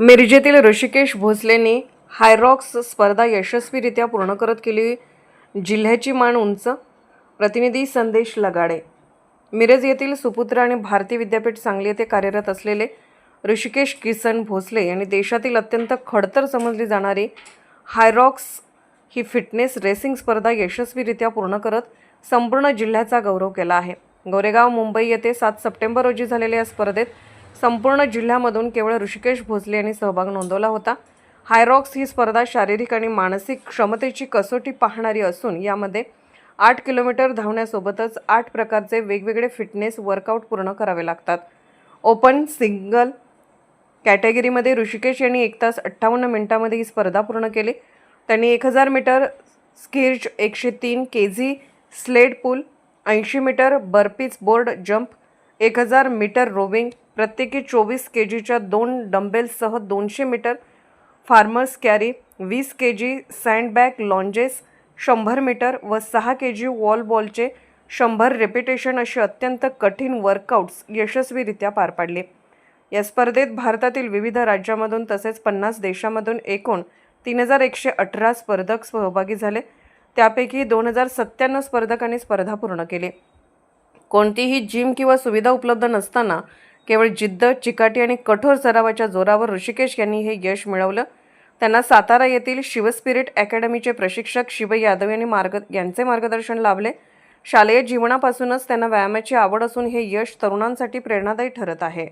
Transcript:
मिरजेतील ऋषिकेश भोसलेंनी हायरॉक्स स्पर्धा यशस्वीरित्या पूर्ण करत केली. जिल्ह्याची मान उंच. प्रतिनिधी संदेश लगाडे. मिरज येथील सुपुत्र आणि भारती विद्यापीठ सांगली येथे कार्यरत असलेले ऋषिकेश किसन भोसले यांनी देशातील अत्यंत खडतर समजली जाणारी हायरॉक्स ही फिटनेस रेसिंग स्पर्धा यशस्वीरित्या पूर्ण करत संपूर्ण जिल्ह्याचा गौरव केला आहे. गोरेगाव मुंबई येथे सात सप्टेंबर रोजी झालेल्या या स्पर्धेत संपूर्ण जिल्ह्यामधून केवळ ऋषिकेश भोसले यांनी सहभाग नोंदवला होता. हायरॉक्स ही स्पर्धा शारीरिक आणि मानसिक क्षमतेची कसोटी पाहणारी असून यामध्ये आठ किलोमीटर धावण्यासोबतच आठ प्रकारचे वेगवेगळे फिटनेस वर्कआउट पूर्ण करावे लागतात. ओपन सिंगल कॅटेगरीमध्ये ऋषिकेश यांनी एक तास अठ्ठावन्न मिनिटांमध्ये ही स्पर्धा पूर्ण केली. त्यांनी एक हजार मीटर स्किर्च एकशे तीन के जी स्लेड पूल ऐंशी मीटर बर्पीज बोर्ड जंप एक हजार मीटर रोविंग प्रत्येकी चोवीस के जीच्या दोन डंबेल्ससह दोनशे मीटर फार्मर्स कॅरी वीस के जी सँडबॅग लॉन्जेस शंभर मीटर व सहा के जी वॉल बॉलचे शंभर रेपिटेशन असे अत्यंत कठीण वर्कआउट्स यशस्वीरित्या पार पाडले. या स्पर्धेत भारतातील विविध राज्यामधून तसेच पन्नास देशामधून एकूण तीन हजार एकशे अठरा स्पर्धक सहभागी झाले. त्यापैकी दोन हजार सत्त्याण्णव स्पर्धकांनी स्पर्धा पूर्ण केली. कोणतीही जिम किंवा सुविधा उपलब्ध नसताना केवळ जिद्द चिकाटी आणि कठोर सरावाच्या जोरावर ऋषिकेश यांनी हे यश मिळवलं. त्यांना सातारा येथील शिवस्पिरिट अकॅडमीचे प्रशिक्षक शिव यादव यांनी मार्ग यांचे मार्गदर्शन लाभले. शालेय जीवनापासूनच त्यांना व्यायामाची आवड असून हे यश तरुणांसाठी प्रेरणादायी ठरत आहे.